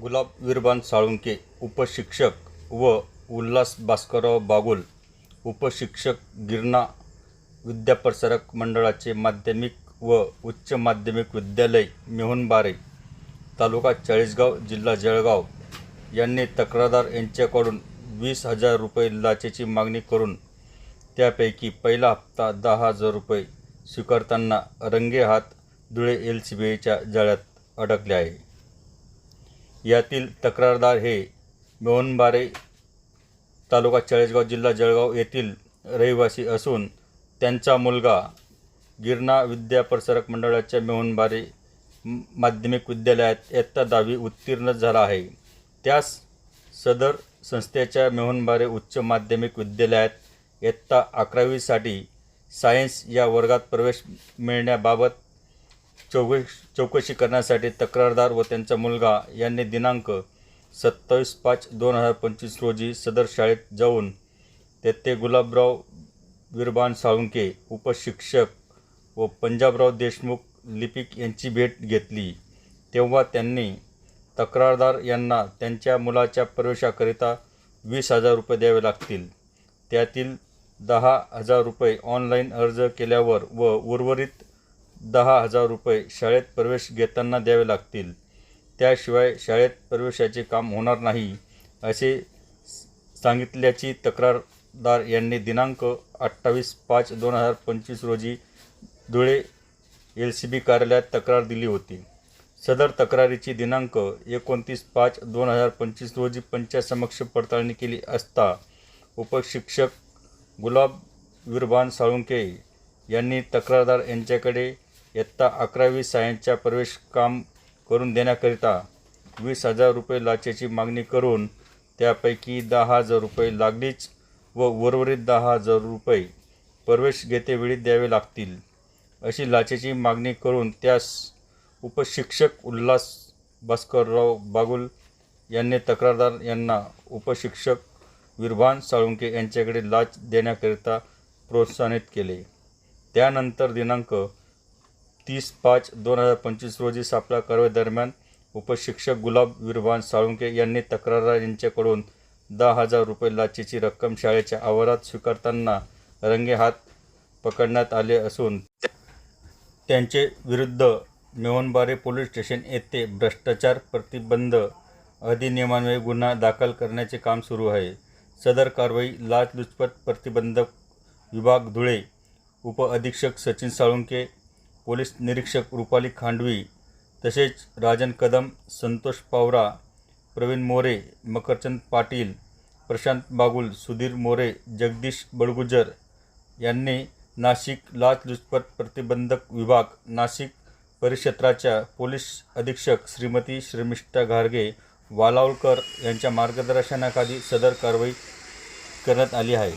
गुलाब विरबान साळुंके उपशिक्षक व उल्हास भास्करराव बागुल उपशिक्षक गिरणा विद्याप्रसारक मंडळाचे माध्यमिक व उच्च माध्यमिक विद्यालय मेहुणबारे तालुका चाळीसगाव जिल्हा जळगाव यांनी तक्रारदार यांच्याकडून वीस हजार रुपये लाचेची मागणी करून त्यापैकी पहिला हप्ता दहा हजार रुपये स्वीकारताना रंगेहात धुळे एल सी बी आयच्या जाळ्यात अडकले आहे. यातील तक्रारदार हे मोहनबारे तालुका चाळीसगाव जिल्हा जळगाव येथील रहिवासी असून त्यांचा मुलगा गिरणा विद्याप्रसारक मंडळाच्या मेहुणबारे माध्यमिक विद्यालयात इयत्ता दहावी उत्तीर्ण झाला आहे. त्यास सदर संस्थेच्या मेहुणबारे उच्च माध्यमिक विद्यालयात इयत्ता अकरावीसाठी सायन्स या वर्गात प्रवेश मिळण्याबाबत चौकशी चौकशी करण्यासाठी तक्रारदार व त्यांचा मुलगा यांनी दिनांक सत्तावीस पाच दोन हजार पंचवीस रोजी सदर शाळेत जाऊन तेथे गुलाबराव विरबान साळुंके उपशिक्षक व पंजाबराव देशमुख लिपिक यांची भेट घेतली. तेव्हा त्यांनी तक्रारदार यांना त्यांच्या मुलाच्या प्रवेशाकरिता वीस हजार रुपये द्यावे लागतील. त्यातील दहा हजार रुपये ऑनलाईन अर्ज केल्यावर व उर्वरित दहा हजार रुपये शाळेत प्रवेश घेताना द्यावे लागतील. त्याशिवाय शाळेत प्रवेशाचे काम होणार नाही असे सांगितल्याची तक्रारदार यांनी दिनांक अठ्ठावीस पाच दोन हजार पंचवीस रोजी धुळे एल सी बी कार्यालयात तक्रार दिली होती. सदर तक्रारीची दिनांक एकोणतीस पाच दोन हजार पंचवीस रोजी पंचायतसमक्ष पडताळणी केली असता उपशिक्षक गुलाब विरबान साळुंके यांनी तक्रारदार यांच्याकडे इयत्ता अकरावी सायन्सच्या प्रवेश काम करून देण्याकरिता वीस हजार रुपये लाचेची मागणी करून त्यापैकी दहा हजार रुपये लागलीच व उर्वरित दहा हजार रुपये प्रवेश घेतेवेळी द्यावे लागतील अशी लाचेची मागणी करून त्यास उपशिक्षक उल्हास भास्करराव बागुल यांनी तक्रारदार यांना उपशिक्षक विरभान साळुंके यांच्याकडे लाच देण्याकरिता प्रोत्साहित केले. त्यानंतर दिनांक तीस पाच दोन हजार पंचवीस रोजी सापळा कारवाई दरम्यान उपशिक्षक गुलाब विरभान साळुंके यांनी तक्रारदार यांच्याकडून दहा हजार रुपये लाचेची रक्कम शाळेच्या आवारात स्वीकारताना रंगेहात पकडण्यात आले असून त्यांचे विरुद्ध मेवणबारे पोलीस स्टेशन येथे भ्रष्टाचार प्रतिबंध अधिनियमान्वये गुन्हा दाखल करण्याचे काम सुरू आहे. सदर कारवाई लाचलुचपत प्रतिबंधक विभाग धुळे उपअधीक्षक सचिन साळुंके पोलीस निरीक्षक रुपाली खांडवी तसेच राजन कदम संतोष पावरा प्रवीण मोरे मकरचंद पाटील प्रशांत बागुल सुधीर मोरे जगदीश बडगुजर यांनी नाशिक लाचलुचपत प्रतिबंधक विभाग नाशिक परिक्षेत्राच्या पोलीस अधीक्षक श्रीमती श्रमिष्ठा घारगे वालावलकर यांच्या मार्गदर्शनाखाली सदर कारवाई करण्यात आली आहे.